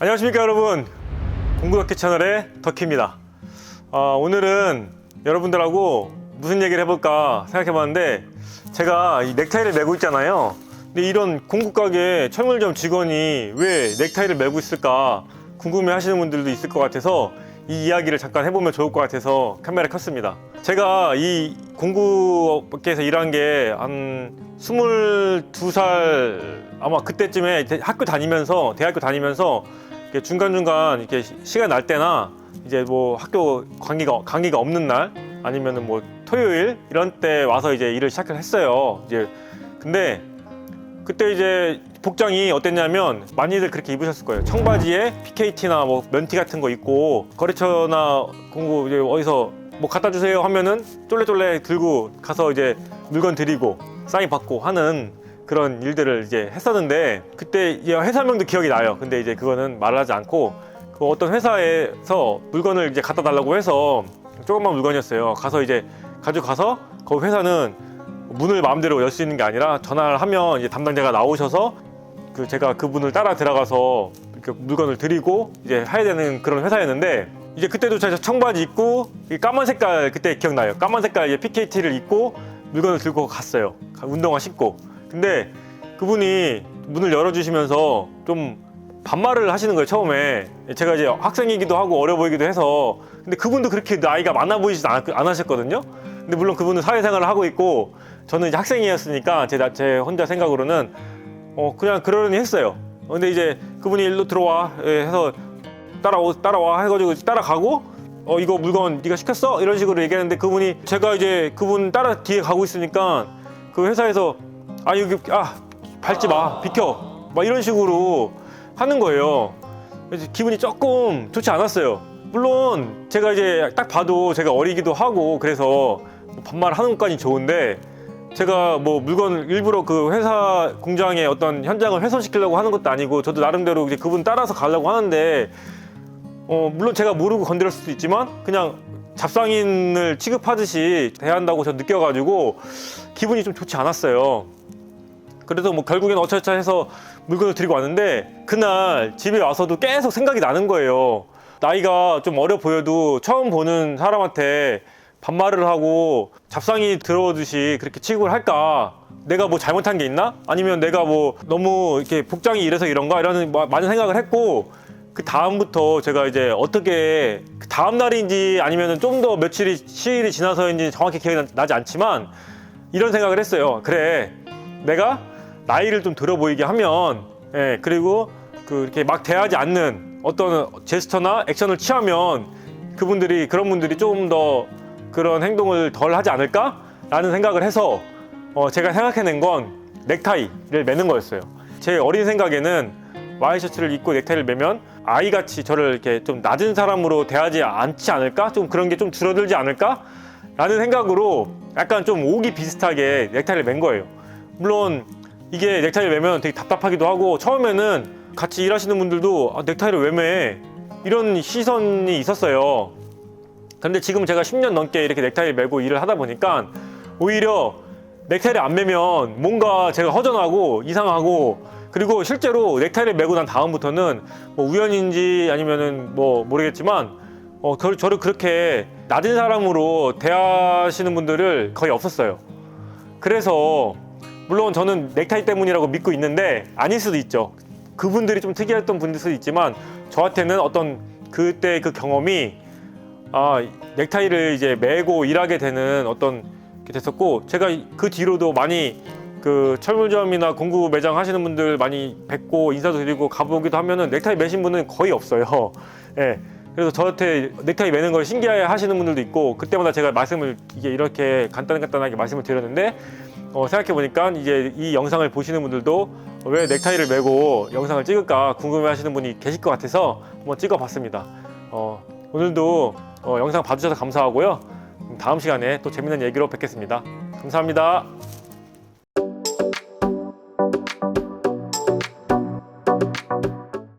안녕하십니까 여러분. 공구덕기 채널의 덕희입니다. 어, 오늘은 여러분들하고 무슨 얘기를 해볼까 생각해봤는데 제가 이 넥타이를 메고 있잖아요. 근데 이런 공구가게 철물점 직원이 왜 넥타이를 메고 있을까 궁금해 하시는 분들도 있을 것 같아서 이 이야기를 잠깐 해보면 좋을 것 같아서 카메라 켰습니다. 제가 이 공구업계에서 일한 게 한 22살 아마 그때쯤에 대- 학교 다니면서 대학교 다니면서 이렇게 중간중간 이렇게 시- 시간 날 때나 이제 뭐 학교 강의가 강의가 없는 날 아니면은 뭐 토요일 이런 때 와서 이제 일을 시작을 했어요. 이제 근데 그때 이제 복장이 어땠냐면 많이들 그렇게 입으셨을 거예요. 청바지에 PKT나 뭐 면티 같은 거 입고 거래처나 공구 이제 어디서 뭐 갖다 주세요 하면은 쫄래쫄래 들고 가서 이제 물건 드리고 사인 받고 하는 그런 일들을 이제 했었는데 그때 회사명도 기억이 나요. 근데 이제 그거는 말하지 않고 그 어떤 회사에서 물건을 이제 갖다 달라고 해서 조그만 물건이었어요. 가서 이제 가지고 가서 거기 회사는 문을 마음대로 열 수 있는 게 아니라 전화를 하면 이제 담당자가 나오셔서 그 제가 그분을 따라 들어가서 이렇게 물건을 드리고 이제 해야 되는 그런 회사였는데 이제 그때도 제가 청바지 입고 이 까만 색깔 그때 기억나요. 까만 색깔 이제 PKT를 입고 물건을 들고 갔어요. 가- 운동화 신고. 근데 그분이 문을 열어주시면서 좀 반말을 하시는 거예요 처음에 제가 이제 학생이기도 하고 어려 보이기도 해서 근데 그분도 그렇게 나이가 많아 보이지 않, 안 하셨거든요 근데 물론 그분은 사회생활을 하고 있고 저는 이제 학생이었으니까 제, 나- 제 혼자 생각으로는 어 그냥 그러려니 했어요 근데 이제 그분이 일로 들어와 예, 해서 따라오 따라와 해가지고 따라가고 어 이거 물건 네가 시켰어? 이런 식으로 얘기하는데 그분이 제가 이제 그분 따라 뒤에 가고 있으니까 그 회사에서 아 여기 아 밟지 마 비켜. 막 이런 식으로 하는 거예요. 그래서 기분이 조금 좋지 않았어요. 물론 제가 이제 딱 봐도 제가 어리기도 하고 그래서 뭐 반말하는 것까지 좋은데 제가 뭐 물건 일부러 그 회사 공장의 어떤 현장을 훼손시키려고 하는 것도 아니고 저도 나름대로 이제 그분 따라서 가려고 하는데 어 물론 제가 모르고 건드릴 수도 있지만 그냥 잡상인을 취급하듯이 대한다고 저 느껴가지고 기분이 좀 좋지 않았어요. 그래서 뭐 결국엔 어쩌저쩌 해서 물건을 드리고 왔는데 그날 집에 와서도 계속 생각이 나는 거예요. 나이가 좀 어려 보여도 처음 보는 사람한테 반말을 하고 잡상이 들어오듯이 그렇게 취급을 할까? 내가 뭐 잘못한 게 있나? 아니면 내가 뭐 너무 이렇게 복장이 이래서 이런가? 이런 마- 많은 생각을 했고 그 다음부터 제가 이제 어떻게 그 다음 날인지 아니면 좀 더 며칠이 시일이 지나서인지 정확히 기억이 나- 나지 않지만 이런 생각을 했어요. 그래, 내가 나이를 좀 들어 보이게 하면, 예, 그리고 그 이렇게 막 대하지 않는 어떤 제스처나 액션을 취하면 그분들이 그런 분들이 조금 더 그런 행동을 덜 하지 않을까라는 생각을 해서 어, 제가 생각해낸 건 넥타이를 매는 거였어요. 제 어린 생각에는 와이셔츠를 입고 넥타이를 매면 아이같이 저를 이렇게 좀 낮은 사람으로 대하지 않지 않을까? 좀 그런 게 좀 줄어들지 않을까? 라는 생각으로 약간 좀 오기 비슷하게 넥타이를 맨 거예요. 물론 이게 넥타이를 매면 되게 답답하기도 하고 처음에는 같이 일하시는 분들도 아, 넥타이를 왜 매? 이런 시선이 있었어요. 근데 지금 제가 10년 넘게 이렇게 넥타이를 매고 일을 하다 보니까 오히려 넥타이를 안 매면 뭔가 제가 허전하고 이상하고 그리고 실제로 넥타이를 매고 난 다음부터는 뭐 우연인지 아니면은 뭐 모르겠지만 어, 저, 저를 그렇게 낮은 사람으로 대하시는 분들을 거의 없었어요. 그래서 물론 저는 넥타이 때문이라고 믿고 있는데 아닐 수도 있죠. 그분들이 좀 특이했던 분들 수도 있지만 저한테는 어떤 그때 그 경험이 아 넥타이를 이제 매고 일하게 되는 어떤 게 됐었고 제가 그 뒤로도 많이 그 철물점이나 공구 매장 하시는 분들 많이 뵙고 인사도 드리고 가보기도 하면은 넥타이 매신 분은 거의 없어요. 예. 그래서 저한테 넥타이 매는 걸 신기해 하시는 분들도 있고 그때마다 제가 말씀을 이게 이렇게 간단간단하게 말씀을 드렸는데 어, 생각해 보니까 이제 이 영상을 보시는 분들도 왜 넥타이를 매고 영상을 찍을까 궁금해 하시는 분이 계실 것 같아서 한번 찍어 봤습니다. 어, 오늘도 어, 영상 봐주셔서 감사하고요. 다음 시간에 또 재밌는 얘기로 뵙겠습니다. 감사합니다.